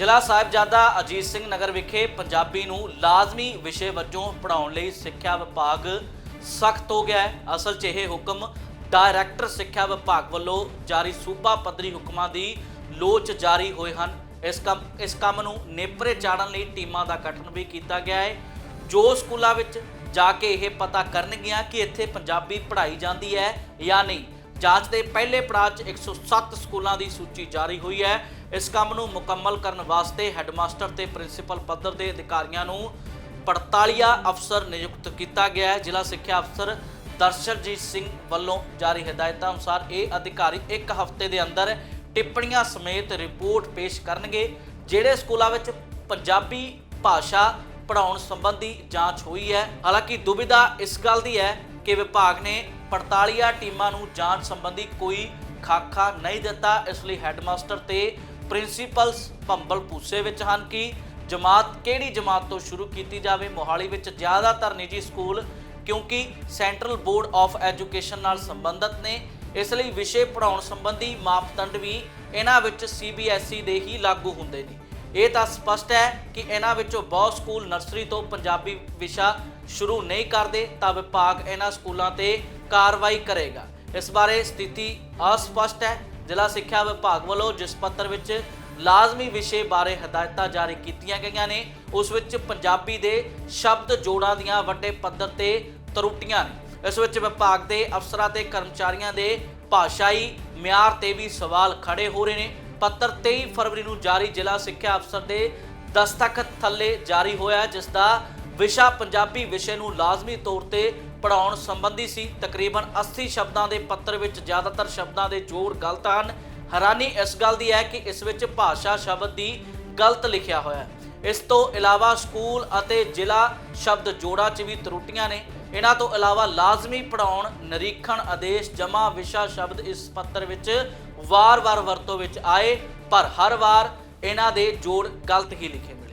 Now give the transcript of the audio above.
ਜ਼ਿਲ੍ਹਾ ਸਾਹਿਬਜ਼ਾਦਾ ਅਜੀਤ ਸਿੰਘ ਨਗਰ ਵਿਖੇ ਪੰਜਾਬੀ ਨੂੰ ਲਾਜ਼ਮੀ ਵਿਸ਼ੇ ਵਜੋਂ ਪੜ੍ਹਾਉਣ ਲਈ ਸਿੱਖਿਆ ਵਿਭਾਗ ਸਖਤ ਹੋ ਗਿਆ ਹੈ। ਅਸਲ 'ਚ ਇਹ ਹੁਕਮ ਡਾਇਰੈਕਟਰ ਸਿੱਖਿਆ ਵਿਭਾਗ ਵੱਲੋਂ ਜਾਰੀ ਸੂਬਾ ਪੱਧਰੀ ਹੁਕਮਾਂ ਦੀ ਲੋਚ ਜਾਰੀ ਹੋਏ ਹਨ। ਇਸ ਕੰਮ ਇਸ ਕੰਮ ਨੂੰ ਨੇਪਰੇ ਚਾੜਨ ਲਈ ਟੀਮਾਂ ਦਾ ਗਠਨ ਵੀ ਕੀਤਾ ਗਿਆ ਹੈ। ਜੋ ਸਕੂਲਾਂ ਵਿੱਚ ਜਾ ਕੇ ਇਹ ਪਤਾ ਕਰਨਗੀਆਂ ਕਿ ਇੱਥੇ ਪੰਜਾਬੀ ਪੜ੍ਹਾਈ ਜਾਂਦੀ ਹੈ ਜਾਂ ਨਹੀਂ ਜਾਂਚ ਦੇ ਪਹਿਲੇ ਪੜਾਅ 'ਚ 107 ਸਕੂਲਾਂ ਦੀ ਸੂਚੀ ਜਾਰੀ ਹੋਈ ਹੈ। ਇਸ ਕੰਮ ਨੂੰ ਮੁਕੰਮਲ ਕਰਨ ਵਾਸਤੇ ਹੈੱਡਮਾਸਟਰ ਤੇ ਪ੍ਰਿੰਸੀਪਲ ਪੱਧਰ ਦੇ ਅਧਿਕਾਰੀਆਂ ਨੂੰ 48 ਅਫਸਰ ਨਿਯੁਕਤ ਕੀਤਾ ਗਿਆ ਹੈ। ਜ਼ਿਲ੍ਹਾ ਸਿੱਖਿਆ ਅਫਸਰ ਦਰਸ਼ਨਜੀਤ ਸਿੰਘ ਵੱਲੋਂ ਜਾਰੀ ਹਦਾਇਤਾਂ ਅਨੁਸਾਰ ਇਹ ਅਧਿਕਾਰੀ ਇੱਕ ਹਫ਼ਤੇ ਦੇ ਅੰਦਰ ਟਿੱਪਣੀਆਂ ਸਮੇਤ ਰਿਪੋਰਟ ਪੇਸ਼ ਕਰਨਗੇ, ਜਿਹੜੇ ਸਕੂਲਾਂ ਵਿੱਚ ਪੰਜਾਬੀ ਭਾਸ਼ਾ ਪੜਾਉਣ ਸੰਬੰਧੀ ਜਾਂਚ ਹੋਈ ਹੈ। ਹਾਲਾਂਕਿ ਦੁਬਿਧਾ ਇਸ ਗੱਲ ਦੀ ਹੈ ਕਿ ਵਿਭਾਗ ਨੇ 48 ਟੀਮਾਂ ਨੂੰ ਜਾਂਚ ਸੰਬੰਧੀ ਕੋਈ ਖਾਕਾ ਨਹੀਂ ਦਿੱਤਾ। ਇਸ ਲਈ ਹੈੱਡਮਾਸਟਰ ਤੇ ਪ੍ਰਿੰਸੀਪਲਸ ਭੰਬਲ ਪੂਸੇ ਵਿੱਚ ਹਨ ਕਿ ਜਮਾਤ ਕਿਹੜੀ ਜਮਾਤ ਤੋਂ ਸ਼ੁਰੂ ਕੀਤੀ ਜਾਵੇ। ਮੋਹਾਲੀ ਵਿੱਚ ਜ਼ਿਆਦਾਤਰ ਨਿੱਜੀ ਸਕੂਲ ਕਿਉਂਕਿ ਸੈਂਟਰਲ ਬੋਰਡ ਆਫ ਐਜੂਕੇਸ਼ਨ ਨਾਲ ਸੰਬੰਧਿਤ ਨੇ। ਇਸ ਲਈ ਵਿਸ਼ੇ ਪੜਾਉਣ ਸੰਬੰਧੀ ਮਾਪਦੰਡ ਵੀ ਇਹਨਾਂ ਵਿੱਚ ਸੀਬੀਐਸਈ ਦੇ ਹੀ ਲਾਗੂ ਹੁੰਦੇ ਨੇ। ਇਹ ਤਾਂ ਸਪਸ਼ਟ ਹੈ ਕਿ ਇਹਨਾਂ ਵਿੱਚੋਂ ਬਹੁਤ ਸਕੂਲ ਨਰਸਰੀ ਤੋਂ ਪੰਜਾਬੀ ਵਿਸ਼ਾ ਸ਼ੁਰੂ ਨਹੀਂ ਕਰਦੇ, ਤਾਂ ਵਿਭਾਗ ਇਹਨਾਂ ਸਕੂਲਾਂ ਤੇ ਕਾਰਵਾਈ ਕਰੇਗਾ। ਇਸ ਬਾਰੇ ਸਥਿਤੀ ਅਸਪਸ਼ਟ ਹੈ। ਜ਼ਿਲ੍ਹਾ ਸਿੱਖਿਆ ਵਿਭਾਗ ਵੱਲੋਂ ਜਿਸ ਪੱਤਰ ਵਿੱਚ ਲਾਜ਼ਮੀ ਵਿਸ਼ੇ ਬਾਰੇ ਹਦਾਇਤਾਂ ਜਾਰੀ ਕੀਤੀਆਂ ਗਈਆਂ ਨੇ, ਉਸ ਵਿੱਚ ਪੰਜਾਬੀ ਦੇ ਸ਼ਬਦ ਜੋੜਾਂ ਦੀਆਂ ਵੱਡੇ ਪੱਧਰ ਤੇ ਤਰੁੱਟੀਆਂ ਨੇ। ਇਸ ਵਿੱਚ ਵਿਭਾਗ ਦੇ ਅਫਸਰਾਂ ਤੇ ਕਰਮਚਾਰੀਆਂ ਦੇ ਭਾਸ਼ਾਈ ਮਿਆਰ ਤੇ ਵੀ ਸਵਾਲ ਖੜੇ ਹੋ ਰਹੇ ਨੇ। ਪੱਤਰ 23 ਫਰਵਰੀ ਨੂੰ ਜਾਰੀ ਜ਼ਿਲ੍ਹਾ ਸਿੱਖਿਆ ਅਫਸਰ ਦੇ ਦਸਤਖਤ ਥੱਲੇ ਜਾਰੀ ਹੋਇਆ ਜਿਸ ਦਾ ਵਿਸ਼ਾ ਪੰਜਾਬੀ ਵਿਸ਼ੇ ਨੂੰ ਲਾਜ਼ਮੀ ਤੌਰ ਤੇ ਪੜਾਉਣ ਸੰਬੰਧੀ ਸੀ। ਤਕਰੀਬਨ 80 ਸ਼ਬਦਾਂ ਦੇ ਪੱਤਰ ਵਿੱਚ ਜ਼ਿਆਦਾਤਰ ਸ਼ਬਦਾਂ ਦੇ ਜੋੜ ਗਲਤ ਹਨ। ਹੈਰਾਨੀ ਇਸ ਗੱਲ ਦੀ ਹੈ ਕਿ ਇਸ ਵਿੱਚ ਭਾਸ਼ਾ ਸ਼ਬਦ ਦੀ ਗਲਤ ਲਿਖਿਆ ਹੋਇਆ ਹੈ। ਇਸ ਤੋਂ ਇਲਾਵਾ ਸਕੂਲ ਅਤੇ ਜ਼ਿਲ੍ਹਾ ਸ਼ਬਦ ਜੋੜਾਂ 'ਚ ਵੀ ਤਰੁੱਟੀਆਂ ਨੇ। ਇਹਨਾਂ ਤੋਂ ਇਲਾਵਾ ਲਾਜ਼ਮੀ ਪੜਾਉਣ ਨਿਰੀਖਣ ਆਦੇਸ਼ ਜਮਾ ਵਿਸ਼ਾ ਸ਼ਬਦ ਇਸ ਪੱਤਰ ਵਿੱਚ ਵਾਰ-ਵਾਰ ਵਰਤੋਂ ਵਿੱਚ ਆਏ, ਪਰ ਹਰ ਵਾਰ ਇਹਨਾਂ ਦੇ ਜੋੜ ਗਲਤ ਹੀ ਲਿਖੇ ਮਿਲੇ।